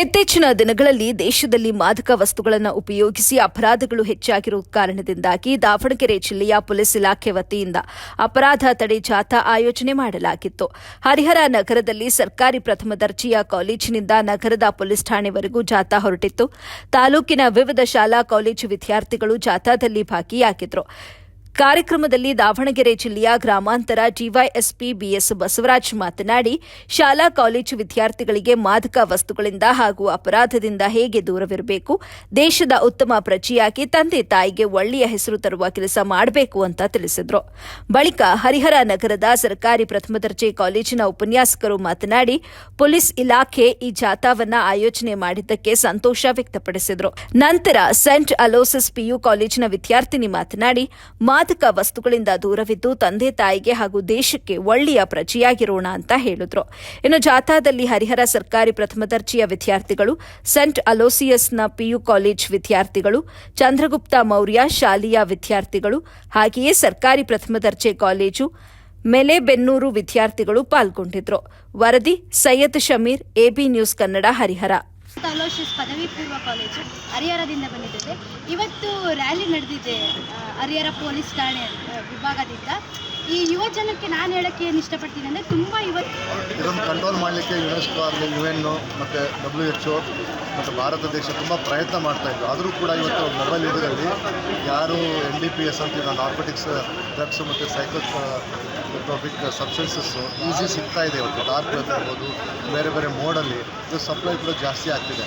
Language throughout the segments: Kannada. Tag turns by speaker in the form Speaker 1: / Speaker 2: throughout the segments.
Speaker 1: ಇತ್ತೀಚಿನ ದಿನಗಳಲ್ಲಿ ದೇಶದಲ್ಲಿ ಮಾದಕ ವಸ್ತುಗಳನ್ನು ಉಪಯೋಗಿಸಿ ಅಪರಾಧಗಳು ಹೆಚ್ಚಾಗಿರುವ ಕಾರಣದಿಂದಾಗಿ ದಾವಣಗೆರೆ ಜಿಲ್ಲೆಯ ಪೊಲೀಸ್ ಇಲಾಖೆ ವತಿಯಿಂದ ಅಪರಾಧ ತಡೆ ಜಾಥಾ ಆಯೋಜನೆ ಮಾಡಲಾಗಿತ್ತು. ಹರಿಹರ ನಗರದಲ್ಲಿ ಸರ್ಕಾರಿ ಪ್ರಥಮ ದರ್ಜೆಯ ಕಾಲೇಜಿನಿಂದ ನಗರದ ಪೊಲೀಸ್ ಠಾಣೆವರೆಗೂ ಜಾಥಾ ಹೊರಟಿತ್ತು. ತಾಲೂಕಿನ ವಿವಿಧ ಶಾಲಾ ಕಾಲೇಜು ವಿದ್ಯಾರ್ಥಿಗಳು ಜಾಥಾದಲ್ಲಿ ಭಾಗಿಯಾಗಿದ್ರು. ಕಾರ್ಯಕ್ರಮದಲ್ಲಿ ದಾವಣಗೆರೆ ಜಿಲ್ಲೆಯ ಗ್ರಾಮಾಂತರ ಡಿವೈಎಸ್ಪಿ ಬಿಎಸ್ ಬಸವರಾಜ್ ಮಾತನಾಡಿ, ಶಾಲಾ ಕಾಲೇಜು ವಿದ್ಯಾರ್ಥಿಗಳಿಗೆ ಮಾದಕ ವಸ್ತುಗಳಿಂದ ಹಾಗೂ ಅಪರಾಧದಿಂದ ಹೇಗೆ ದೂರವಿರಬೇಕು, ದೇಶದ ಉತ್ತಮ ಪ್ರಜೆಯಾಗಿ ತಂದೆ ತಾಯಿಗೆ ಒಳ್ಳೆಯ ಹೆಸರು ತರುವ ಕೆಲಸ ಮಾಡಬೇಕು ಅಂತ ತಿಳಿಸಿದರು. ಬಳಿಕ ಹರಿಹರ ನಗರದ ಸರ್ಕಾರಿ ಪ್ರಥಮ ದರ್ಜೆ ಕಾಲೇಜಿನ ಉಪನ್ಯಾಸಕರು ಮಾತನಾಡಿ, ಪೊಲೀಸ್ ಇಲಾಖೆ ಈ ಜಾಥಾವನ್ನ ಆಯೋಜನೆ ಮಾಡಿದ್ದಕ್ಕೆ ಸಂತೋಷ ವ್ಯಕ್ತಪಡಿಸಿದರು. ನಂತರ ಸೆಂಟ್ ಅಲೋಸಿಸ್ ಪಿಯು ಕಾಲೇಜಿನ ವಿದ್ಯಾರ್ಥಿನಿ ಮಾತನಾಡಿ ಮಾದಕ ವಸ್ತುಗಳಿಂದ ದೂರವಿದ್ದು ತಂದೆ ತಾಯಿಗೆ ಹಾಗೂ ದೇಶಕ್ಕೆ ಒಳ್ಳೆಯ ಪ್ರಜೆಯಾಗಿರೋಣ ಅಂತ ಹೇಳಿದ್ರು. ಇನ್ನು ಜಾಥಾದಲ್ಲಿ ಹರಿಹರ ಸರ್ಕಾರಿ ಪ್ರಥಮ ದರ್ಜೆಯ ವಿದ್ಯಾರ್ಥಿಗಳು, ಸೆಂಟ್ ಅಲೋಸಿಯಸ್ನ ಪಿಯು ಕಾಲೇಜ್ ವಿದ್ಯಾರ್ಥಿಗಳು, ಚಂದ್ರಗುಪ್ತ ಮೌರ್ಯ ಶಾಲೆಯ ವಿದ್ಯಾರ್ಥಿಗಳು, ಹಾಗೆಯೇ ಸರ್ಕಾರಿ ಪ್ರಥಮ ದರ್ಜೆ ಕಾಲೇಜು ಮೆಲೆಬೆನ್ನೂರು ವಿದ್ಯಾರ್ಥಿಗಳು ಪಾಲ್ಗೊಂಡಿದ್ರು. ವರದಿ, ಸೈಯದ್ ಶಮೀರ್, ಎಬಿ ನ್ಯೂಸ್ ಕನ್ನಡ, ಹರಿಹರ.
Speaker 2: ಅಲೋಶಿಯಸ್ ಪದವಿ ಪೂರ್ವ ಕಾಲೇಜು ಹರಿಹರದಿಂದ ಬಂದಿದ್ದೇವೆ. ಇವತ್ತು ರ್ಯಾಲಿ ನಡೆದಿದೆ ಹರಿಹರ ಪೊಲೀಸ್ ಠಾಣೆ ವಿಭಾಗದಿಂದ. ಈ ಯುವ ಜನಕ್ಕೆ ನಾನು ಹೇಳಕ್ಕೆ ಏನು ಇಷ್ಟಪಡ್ತೀನಿ ಅಂದ್ರೆ ತುಂಬಾ ಯುವ
Speaker 3: ಇದನ್ನು ಕಂಟ್ರೋಲ್ ಮಾಡಲಿಕ್ಕೆ ಯುನೆಸ್ಕೋ ಆಗಲಿ ಯು ಎನ್ ಮತ್ತು ಡಬ್ಲ್ಯೂ ಎಚ್ ಒ ಮತ್ತು ಭಾರತ ದೇಶ ತುಂಬ ಪ್ರಯತ್ನ ಮಾಡ್ತಾ ಇದ್ರು. ಆದರೂ ಕೂಡ ಇವತ್ತು ಮೊಬೈಲ್ ಯುಗದಲ್ಲಿ ಯಾರು ಎನ್ ಡಿ ಪಿ ಎಸ್ ಅಂತಿಲ್ಲ ನಾರ್ಕೋಟಿಕ್ಸ್ ಡ್ರಗ್ಸ್ ಮತ್ತು ಸೈಕೋ ಟ್ರಾಫಿಕ್ ಸಬ್ಸ್ಟೆನ್ಸಸ್ಸು ಈಸಿ ಸಿಗ್ತಾ ಇದೆ ಇವತ್ತು. ಡಾರ್ಕ್ ವೆಬ್ ಇರ್ಬೋದು ಬೇರೆ ಬೇರೆ ಮೋಡಲ್ಲಿ ಇದು ಸಪ್ಲೈ ಕೂಡ ಜಾಸ್ತಿ ಆಗ್ತಿದೆ.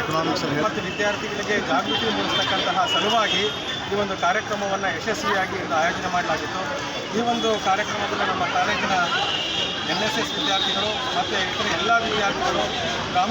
Speaker 3: ಎಕನಾಮಿಕ್ಸಲ್ಲಿ
Speaker 4: ಮತ್ತು ವಿದ್ಯಾರ್ಥಿಗಳಿಗೆ ಜಾಗೃತಿ ಮೂಡಿಸ್ತಕ್ಕಂತಹ ಸಲುವಾಗಿ ಈ ಒಂದು ಕಾರ್ಯಕ್ರಮವನ್ನು ಯಶಸ್ವಿಯಾಗಿ ಇಂದು ಆಯೋಜನೆ ಮಾಡಲಾಗಿತ್ತು. ಈ ಒಂದು ಕಾರ್ಯಕ್ರಮದಲ್ಲಿ ನಮ್ಮ ಕಾಲೇಜಿನ ಎನ್ ಎಸ್ ಎಸ್ ವಿದ್ಯಾರ್ಥಿಗಳು ಮತ್ತು ಇತರ ಎಲ್ಲ ವಿದ್ಯಾರ್ಥಿಗಳು, ಗ್ರಾಮ